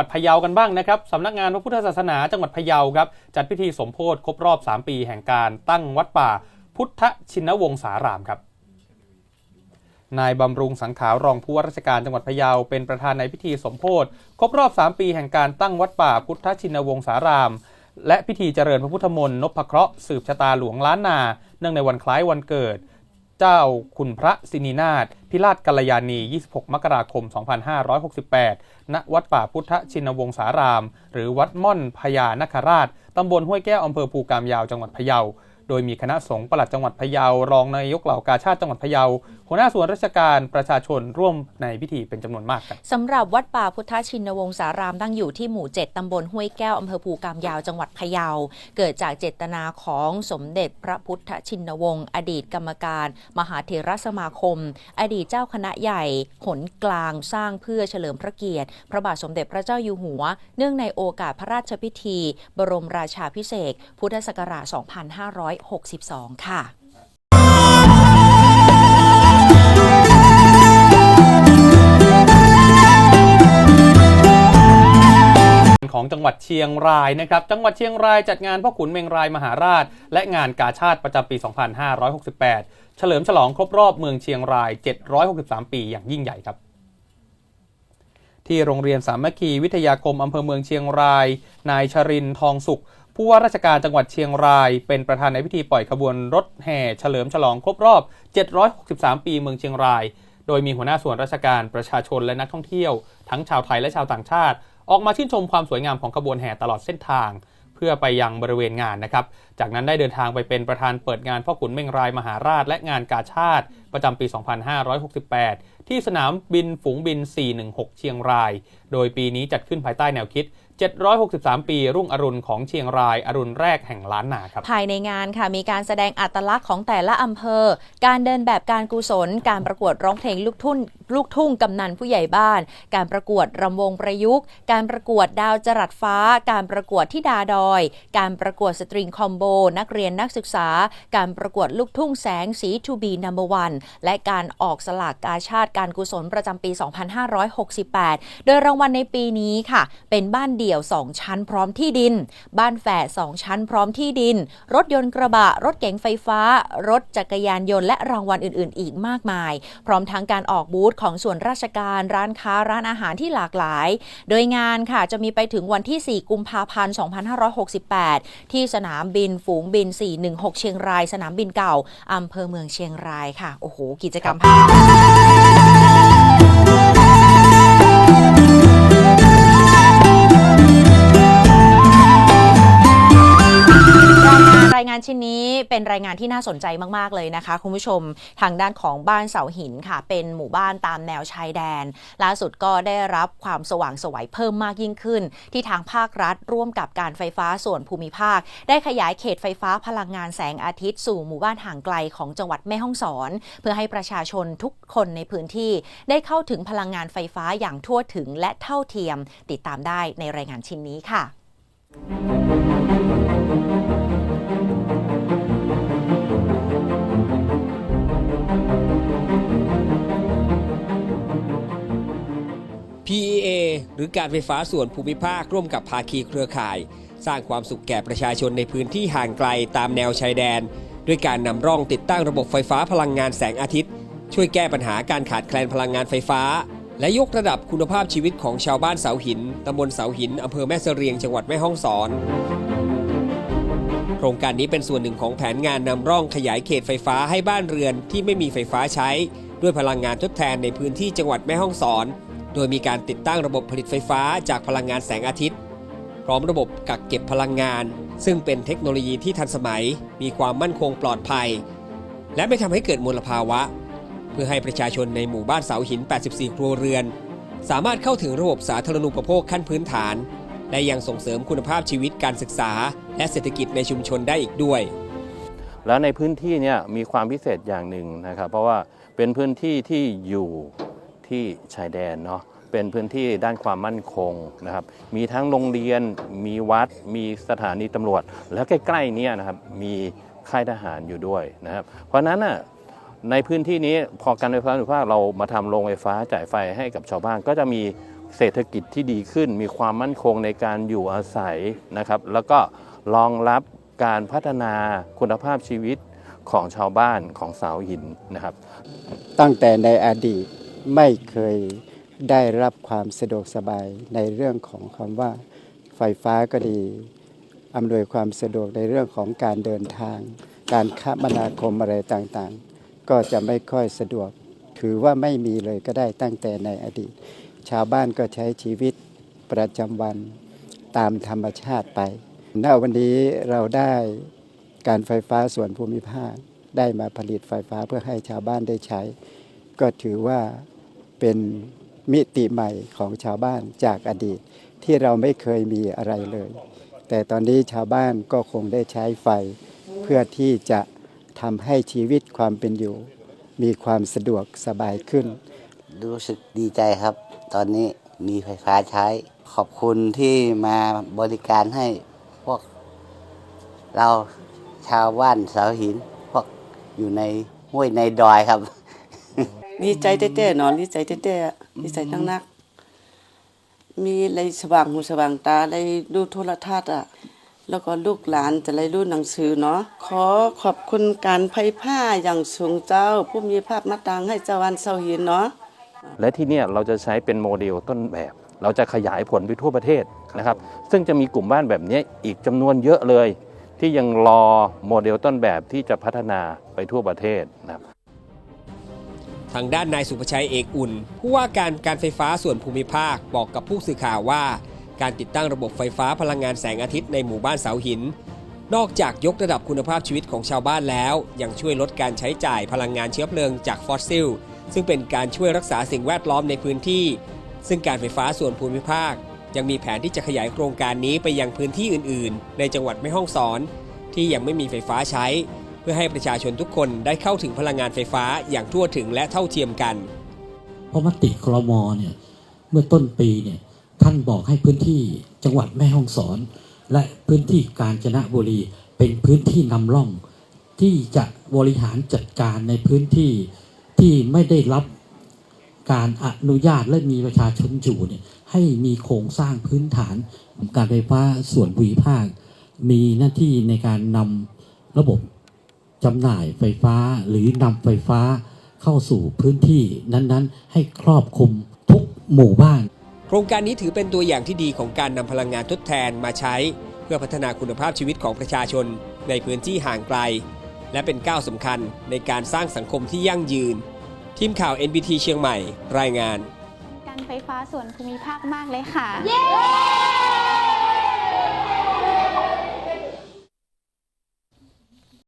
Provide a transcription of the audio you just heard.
วัดพะเยากันบ้างนะครับสำนักงานพระพุทธศาสนาจังหวัดพะเยาครับจัดพิธีสมโพธิครบรอบ 3 ปีแห่งการตั้งวัดป่า พุทธชินวงศารามครับนายบำรุงสังขารรองผู้ว่าราชการจังหวัดพะเยาเป็นประธานในพิธีสมโพธิครบรอบ 3 ปีแห่งการตั้งวัดป่าพุทธชินวงศาราม และพิธีเจริญพระพุทธมนต์นพเคราะห์สืบชะตาหลวงล้านนา เนื่องในวันคล้ายวันเกิด เจ้าคุณพระสินีนาถพิราชกัลยาณี 26 มกราคม 2568 ณ วัดป่าพุทธชินวงศาราม หรือวัดม่อนพญานคราช ตำบลห้วยแก้วอำเภอภูกามยาวจังหวัดพะเยา โดยมีคณะสงฆ์ปลัดจังหวัดพะเยารองนายกเหล่ากาชาติจังหวัดพะเยา หัวหน้าส่วนราชการประชาชนร่วมในพิธีเป็นจำนวนมากครับสำหรับวัดป่าพุทธชินวงศารามตั้งอยู่ที่หมู่ 7 ตำบลห้วยแก้วอำเภอภูกามยาวจังหวัดพะเยา เกิดจากเจตนาของสมเด็จพระพุทธชินวงศ์อดีตกรรมการ มหาเถรสมาคม อดีตเจ้าคณะใหญ่หนกลางสร้างเพื่อเฉลิมพระเกียรติ พระบาทสมเด็จพระเจ้าอยู่หัว เนื่องในโอกาสพระราชพิธี บรมราชาพิเศษพุทธศักราช 2562 ค่ะ ของจังหวัดเชียงรายนะครับ จังหวัดเชียงรายจัดงานพ่อขุนเมงรายมหาราช และงานกาชาติประจำปี 2568 เฉลิมฉลองครบรอบเมืองเชียงราย 763 ปีอย่างยิ่งใหญ่ครับที่โรงเรียนสามัคคีวิทยาคมอำเภอเมืองเชียงราย นายชรินทองสุข ผู้ว่าราชการจังหวัดเชียงราย เป็นประธานในพิธีปล่อยขบวนรถแห่เฉลิมฉลองครบรอบ 763 ปีเมืองเชียงราย โดยมีหัวหน้าส่วนราชการประชาชนและนักท่องเที่ยว ทั้งชาวไทยและชาวต่างชาติ ออกมาชื่นชมความสวยงามของขบวนแห่ตลอดเส้นทาง เพื่อไปยังบริเวณงานนะครับ จากนั้นได้เดินทางไปเป็นประธานเปิดงานพ่อขุนเมงรายมหาราช และงานกาชาติ ประจำปี 2568 ที่สนามบินฝูงบิน 416 เชียงราย โดยปีนี้จัดขึ้นภายใต้แนวคิด 763 ปี รุ่งอรุณของเชียงราย อรุณแรกแห่งล้านนาครับ ภายในงานค่ะมีการแสดงอัตลักษณ์ของแต่ละอำเภอ การเดินแบบการกุศล การประกวดร้องเพลงลูกทุ่งลูกทุ่งกำนันผู้ใหญ่บ้าน การประกวดรำวงประยุกต์ การประกวดดาวจรัสฟ้า การประกวดที่ดาดอย การประกวดสตริงคอมโบ นักเรียนนักศึกษา การประกวดลูกทุ่งแสงสีทูบีนัมเบอร์วันและการออกสลากกาชาติการกุศลประจำปี 2568 โดยรางวัลในปีนี้ค่ะ เป็นบ้านเดียวี่ยว 2 ชั้นพร้อมที่ดิน บ้านแฝด2ชั้นพร้อมที่ดิน รถยนต์กระบะ รถเก๋งไฟฟ้า รถจักรยานยนต์และรางวัลอื่น ๆ อีกมากมาย พร้อมทั้งการออกบูธของส่วนราชการร้านค้าร้านอาหารที่หลากหลาย โดยงานค่ะจะมีไปถึงวันที่ 4 กุมภาพันธ์ 2568 ที่สนามบินฝูงบิน 416 เชียงราย สนามบินเก่าอำเภอเมืองเชียงรายค่ะ โอ้โห กิจกรรมายงานรายงานชิ้นนี้เป็นรายงานที่น่าสนใจมาก ๆ เลยนะคะ คุณผู้ชมทางด้านของบ้านเสาหินค่ะ เป็นหมู่บ้านตามแนวชายแดน ล่าสุดก็ได้รับความสว่างสวัยเพิ่มมากยิ่งขึ้น ที่ทางภาครัฐร่วมกับการไฟฟ้าส่วนภูมิภาค ได้ขยายเขตไฟฟ้าพลังงานแสงอาทิตย์สู่หมู่บ้านห่างไกลของจังหวัดแม่ฮ่องสอน เพื่อให้ประชาชนทุกคนในพื้นที่ได้เข้าถึงพลังงานไฟฟ้าอย่างทั่วถึงและเท่าเทียม ติดตามได้ในรายงานชิ้นนี้ค่ะ รือการไฟฟ้าส่วนภูมิภาคร่วมกับภาคีเครือข่าย สร้างความสุขแก่ประชาชนในพื้นที่ห่างไกลตามแนวชายแดน ด้วยการนำร่องติดตั้งระบบไฟฟ้าพลังงานแสงอาทิตย์ ช่วยแก้ปัญหาการขาดแคลนพลังงานไฟฟ้า และยกระดับคุณภาพชีวิตของชาวบ้านเสาหินตำบลเสาหินอำเภอแม่เสรียงจังหวัดแม่ฮ่องสอนโครงการนี้เป็นส่วนหนึ่งของแผนงานนำร่องขยายเขตไฟฟ้าให้บ้านเรือนที่ไม่มีไฟฟ้าใช้ ด้วยพลังงานทดแทนในพื้นที่จังหวัดแม่ฮ่องสอน โดยมีการติดตั้งระบบผลิตไฟฟ้าจากพลังงานแสงอาทิตย์ พร้อมระบบกักเก็บพลังงาน ซึ่งเป็นเทคโนโลยีที่ทันสมัย มีความมั่นคงปลอดภัย และไม่ทำให้เกิดมลภาวะ เพื่อให้ประชาชนในหมู่บ้านเสาหิน 84 ครัวเรือน สามารถเข้าถึงระบบสาธารณูปโภคขั้นพื้นฐาน และยังส่งเสริมคุณภาพชีวิตการศึกษา และเศรษฐกิจในชุมชนได้อีกด้วยแล้วในพื้นที่เนี่ยมีความพิเศษอย่างหนึ่งนะครับ เพราะว่าเป็นพื้นที่ที่อยู่ ที่ชายแดนเนาะเป็นพื้นที่ด้านความมั่นคงนะครับ มีทั้งโรงเรียน มีวัด มีสถานีตำรวจ แล้วใกล้ๆเนี่ยนะครับ มีค่ายทหารอยู่ด้วยนะครับ เพราะนั้นน่ะในพื้นที่นี้พอการไฟฟ้าส่วนภูมิภาคเรามาทำโรงไฟฟ้าจ่ายไฟให้กับชาวบ้าน ก็จะมีเศรษฐกิจที่ดีขึ้น มีความมั่นคงในการอยู่อาศัยนะครับ แล้วก็รองรับการพัฒนาคุณภาพชีวิตของชาวบ้านของสาวหินนะครับ ตั้งแต่ในอดีต ไม่เคยได้รับความสะดวกสบายในเรื่องของคำว่าไฟฟ้าก็ดีอำนวยความสะดวกในเรื่องของการเดินทาง การคมนาคมอะไรต่างๆ ก็จะไม่ค่อยสะดวก ถือว่าไม่มีเลยก็ได้ตั้งแต่ในอดีต ชาวบ้านก็ใช้ชีวิตประจำวันตามธรรมชาติไปณวันนี้เราได้การไฟฟ้าส่วนภูมิภาคได้มาผลิตไฟฟ้าเพื่อให้ชาวบ้านได้ใช้ ก็ถือว่าเป็นมิติใหม่ของชาวบ้านจากอดีตที่เราไม่เคยมีอะไรเลย แต่ตอนนี้ชาวบ้านก็คงได้ใช้ไฟ เพื่อที่จะทำให้ชีวิตความเป็นอยู่ มีความสะดวกสบายขึ้น รู้สึกดีใจครับ ตอนนี้มีไฟฟ้าใช้ ขอบคุณที่มาบริการให้พวกเราชาวบ้านเสาหิน พวกอยู่ในห้วยในดอยครับ ดีใจเต้ๆเนอนดีใจเต้ๆอะดีใจนักๆมีอะไรสว่างหูสว่างตาอะไรดูโทรทัศน์อะ แล้วก็ลูกหลานจะได้รู้หนังสือเนาะขอขอบคุณการไฟผ้าอย่างสูงเจ้า ผู้มีภาพมาตังให้เจ้าวันเสาหินเนาะ และที่เนี่ยเราจะใช้เป็นโมเดลต้นแบบ เราจะขยายผลไปทั่วประเทศนะครับ ซึ่งจะมีกลุ่มบ้านแบบนี้อีกจำนวนเยอะเลย ที่ยังรอโมเดลต้นแบบที่จะพัฒนาไปทั่วประเทศนะครับ ทางด้านนายสุภชัยเอกอุ่น ผู้ว่าการการไฟฟ้าส่วนภูมิภาคบอกกับผู้สื่อข่าวว่า การติดตั้งระบบไฟฟ้าพลังงานแสงอาทิตย์ในหมู่บ้านเสาหิน นอกจากยกระดับคุณภาพชีวิตของชาวบ้านแล้ว ยังช่วยลดการใช้จ่ายพลังงานเชื้อเพลิงจากฟอสซิล ซึ่งเป็นการช่วยรักษาสิ่งแวดล้อมในพื้นที่ ซึ่งการไฟฟ้าส่วนภูมิภาค ยังมีแผนที่จะขยายโครงการนี้ไปยังพื้นที่อื่น ๆ ในจังหวัดแม่ฮ่องสอน ที่ยังไม่มีไฟฟ้าใช้ พื่อให้ประชาชนทุกคนได้เข้าถึงพลังงานไฟฟ้าอย่างทั่วถึงและเท่าเทียมกัน เพราะมติครมเนี่ยเมื่อต้นปีเนี่ยท่านบอกให้พื้นที่จังหวัดแม่ฮ่องสอน และพื้นที่กาญจนบุรีเป็นพื้นที่นำร่อง ที่จะบริหารจัดการในพื้นที่ที่ไม่ได้รับการอนุญาตและมีประชาชนอยู่เนี่ยให้มีโครงสร้างพื้นฐานของการไฟฟ้าส่วนภูมิภาค มีหน้าที่ในการนำระบบ จำหน่ายไฟฟ้าหรือนำไฟฟ้าเข้าสู่พื้นที่นั้นๆ ให้ครอบคลุมทุกหมู่บ้าน โครงการนี้ถือเป็นตัวอย่างที่ดีของการนำพลังงานทดแทนมาใช้ เพื่อพัฒนาคุณภาพชีวิตของประชาชนในพื้นที่ห่างไกล และเป็นก้าวสำคัญในการสร้างสังคมที่ยั่งยืน ทีมข่าว NBT เชียงใหม่ รายงาน การไฟฟ้าส่วนภูมิภาคมากเลยค่ะ